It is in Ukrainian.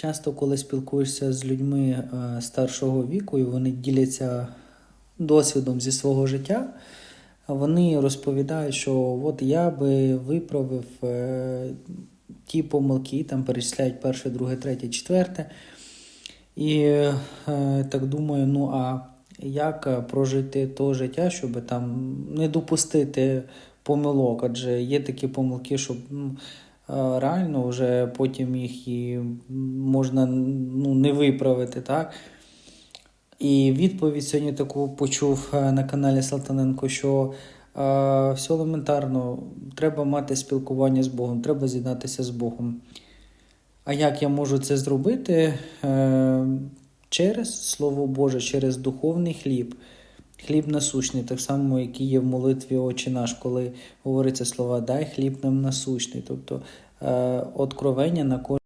Часто, коли спілкуєшся з людьми е, старшого віку, і вони діляться досвідом зі свого життя, вони розповідають, що от я би виправив е, ті помилки, там перечисляють перше, друге, третє, четверте. І е, так думаю, ну а як прожити то життя, щоб там не допустити помилок? Адже є такі помилки, що ну, реально вже потім їх і можна ну, не виправити, так? І відповідь сьогодні таку почув е, на каналі Салтаненко, що е, все елементарно, треба мати спілкування з Богом, треба з'єднатися з Богом. А як я можу це зробити? Е, через Слово Боже, через духовний хліб, хліб насущний, так само, який є в молитві Очі наш, коли говориться слова Дай хліб нам насущний. Тобто е, откровення на кожен